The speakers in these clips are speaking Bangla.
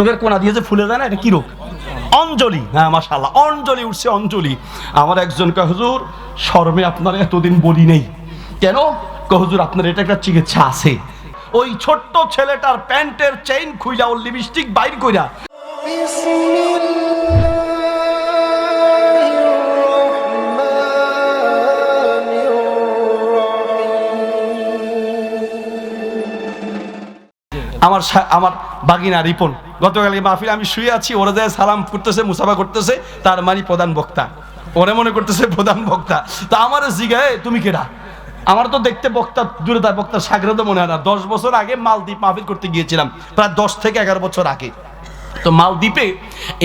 চোখের কোনা দিয়ে যে ফুলে যায় না, এটা কি রোগ? অঞ্জলি। হ্যাঁ মাশাল্লাহ অঞ্জলি উঠছে, অঞ্জলি। আমার একজন হুজুর, শর্মে আপনার এতদিন বলি নেই। কেন? হুজুর, আপনার এটা একটা চিকিৎসা আছে। ওই ছোট্ট ছেলেটার প্যান্টের চেইন খুইলা ওর লিপস্টিক বাইর কইরা। আমার আমার বাগিনা রিপন গতকালকে মাহফিল আমি শুয়ে আছি, ওরা যায় সালাম করতেছে মুসাফা করতেছে, তার মানে প্রধান বক্তা। ওরা মনে করতেছে প্রধান বক্তা। তা আমার জিগায় তুমি কেডা? আমার তো দেখতে বক্তা, দূরে তার বক্তা সাগরে তো মনে হয় না। দশ বছর আগে মালদ্বীপ মাহফিল করতে গিয়েছিলাম, প্রায় দশ থেকে এগারো বছর আগে। তো মালদ্বীপে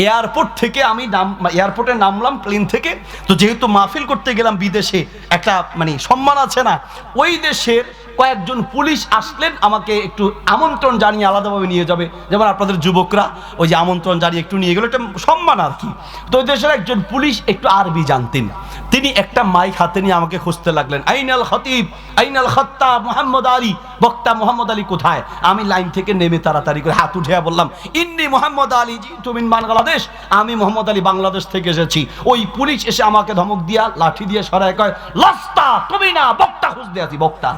এয়ারপোর্ট থেকে আমি নাম, এয়ারপোর্টে নামলাম প্লেন থেকে। তো যেহেতু মাহফিল করতে গেলাম বিদেশে, একটা মানে সম্মান আছে না, ওই দেশের কয়েকজন পুলিশ আসলেন, আমাকে একটু আমন্ত্রণ জানিয়ে আলাদাভাবে নিয়ে যাবে। যেমন আপনাদের যুবকরা, ওই যে আমন্ত্রণ জানিয়ে একটু নিয়ে গেলো একটা সম্মান আর কি। তো ওই দেশের একজন পুলিশ একটু আরবি জানতেন। তিনি একটা মাইক হাতে নিয়ে আমাকে খুঁজতে লাগলেন। আইনাল খতিব, আইনাল খত্তা মোহাম্মদ আলী। বক্তা মোহাম্মদ আলী কোথায়? আমি লাইন থেকে নেমে তাড়াতাড়ি করে হাত উঠে বললাম, ইন্নি মোহাম্মদ আলী জি তুমি বাংলাদেশ। আমি মোহাম্মদ আলী বাংলাদেশ থেকে এসেছি। ওই পুলিশ এসে আমাকে ধমক দিয়া, লাঠি দিয়ে সরায় কয়, লাস্তা, তুমি না, বক্তা খুঁজতে আছি, বক্তা।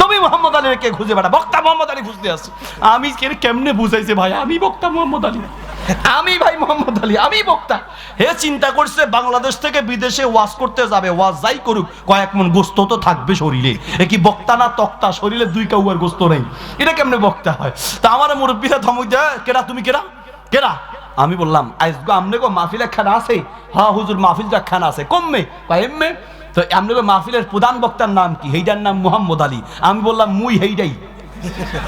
তুমি মোহাম্মদ আলীর কে খুঁজে বেড়া, বক্তা মোহাম্মদ আলী খুঁজতে আছি। আমি কেমনে বুঝাইছে ভাই? আমি বক্তা মোহাম্মদ আলী। আমি ভাই মোহাম্মদ আলী, আমি বক্তা। হে চিন্তা করছে, বাংলাদেশ থেকে বিদেশে ওয়াজ করতে যাবে, ওয়াজ যাই করুক, কয়েক মন গোস্ত তো থাকবে শরীরে। এ কি বক্তা না তক্তা? শরীরে দুই কাউয়ার গোস্ত নেই। এটা কেমনে বক্তা হয়? তা আমার মুরব্বীরা ধমক দেয় কেডা, তুমি কেডা? কেডা? আমি বললাম আজ গো, আমনে গো মাহফিল একখানা আছে? হ্যাঁ হুজুর, মাহফিল তো একখানা আছে। কমবে বা এমবে তো, আমনে গো মাহফিলের প্রধান বক্তার নাম কি? হেইডার নাম মোহাম্মদ আলী। আমি বললাম, মুই হেইডাই।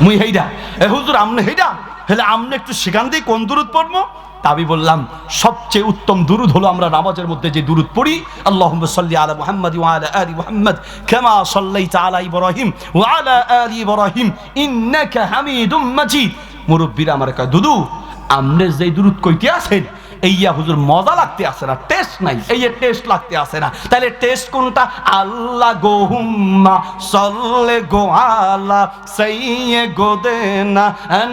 মুই হেইডা। এ হুজুর, আমনে হেইডা? হেলে আমনে একটু সেখান দিয়ে কোন দূরত পড়ব? তা আমি বললাম, সবচেয়ে উত্তম দুরুদ হলো আমরা নামাজের মধ্যে যে দুরুদ পড়ি। আল্লাহুম্মা সাল্লি আলা মুহাম্মাদ আলা আলি মুহাম্মাদ, কামা সাল্লাইতা আলা ইব্রাহিম আলা আলি ইব্রাহিম, ইন্নাকা হামিদুম মাজিদ। মুরব্বিরা আমার কয়, দুদু, আমনে যে দুরুদ কইতে আছেন এইয়া হুজুর মজা লাগতে আসে না টেস্ট নাই। এই যে টেস্ট লাগতে আসে না। তাহলে টেস্ট কোনটা? আল্লাহ গো হুম্মা, সল্লে গো আলা, সাইয়ে গো দেনা,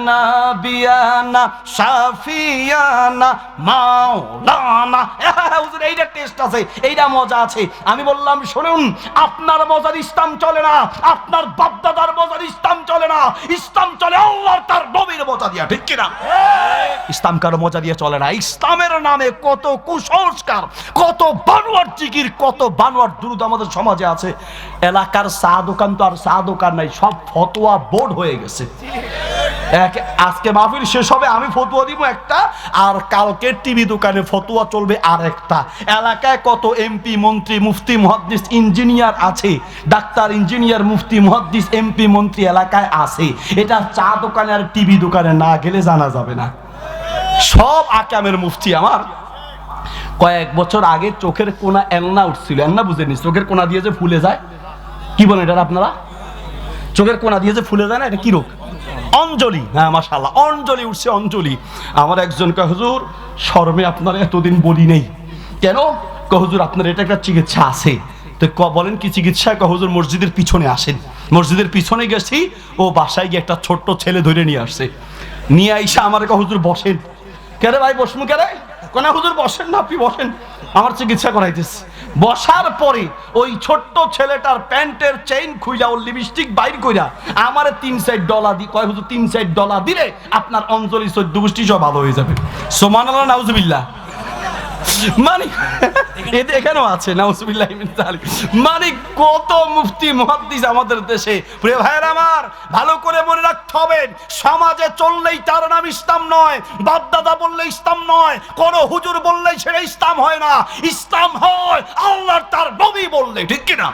নাবিয়ানা, শাফিয়ানা, মাওলানা। হুজুর, এইটা টেস্ট আছে, এইটা মজা আছে। আমি বললাম, শুনুন, আপনার মজার ইসলাম চলে না, আপনার বাপদাদার মজার ইসলাম চলে না, ইসলাম চলে আল্লাহ তার নবীর মজা দিয়া, ঠিক কিনা? ইসলাম কারও মজা দিয়ে চলে না। ইসলামের নামে কত কুসংস্কার, কত বানোয়ার জিকির, কত বানোয়ার দ্রুত আমাদের সমাজে আছে। এলাকার চা দোকান তো আর চা দোকান নাই, সব ফতোয়া বোর্ড হয়ে গেছে। এক আজকে মাহফিল শেষ হবে, আমি ফতুয়া দিব একটা, আর কালকে টিভি দোকানে ফতুয়া চলবে আর একটা এলাকায় কত এমপি, মন্ত্রী, মুফতি, মহাদ্দিস, ইঞ্জিনিয়ার আছে। ডাক্তার, ইঞ্জিনিয়ার, মুফতি, মহাদ্দিস, এমপি, মন্ত্রী এলাকায় আছে। এটা চা দোকানে আর টিভি দোকানে না গেলে জানা যাবে না। সব আকামের মুফতি আমার। কয়েক বছর আগে চোখের কোনা এলনা উঠছিল। এলনা বুঝেনি চোখের কোনা দিয়ে যে ফুলে যায়। কি বলেন এটা আপনারা? চোখের কোনা দিয়ে যে ফুলে যায় না, এটা কি রোগ? অঞ্জলি। হ্যাঁ মাশাল্লাহ অঞ্জলি উঠছে, অঞ্জলি। আমার একজন হুজুর, শর্মে আপনার এতদিন বলি নেই। কেন? কয়, হুজুর, আপনার এটা একটা চিকিৎসা আছে। তো ক, বলেন কি চিকিৎসা? কয়, হুজুর, মসজিদের পিছনে আসেন। মসজিদের পিছনে গেছি, ও বাসায় গিয়ে একটা ছোট্ট ছেলে ধরে নিয়ে আসছে। নিয়ে আইসা আমার কয়, হুজুর, বসেন। কেরে ভাই, বসমু কেরে? কোনা হুজুর বসেন না, আপনি বসেন। আমার চিকিৎসা করাইতেছে। বসার পরে ওই ছোট্ট ছেলেটার প্যান্টের চেইন খুইলা ওর লিপস্টিক বাইর কইরা আমার তিন সাইড ডলা দি কয় হুজুর, তিন সাইড ডলা দিলে আপনার অঞ্জলি চোদ্দ গোষ্ঠী সব ভালো হয়ে যাবে। সোমান আল্লাহ নাউজুবিল্লাহ। মানে এতে এখানেও আছে, নাউজুবিল্লাহ মিন কত মুফতি, মুহাদ্দিস আমাদের দেশে। প্রিয় ভাইয়ের আমার, ভালো করে মনে রাখতে হবে, সমাজে চললেই তার নাম ইসলাম নয়, বাপদাদা বললে ইসলাম নয়, কোন হুজুর বললেই সেটা ইসলাম হয় না। ইসলাম হয়, আল্লাহর তার নবী বললে, ঠিক কিনা?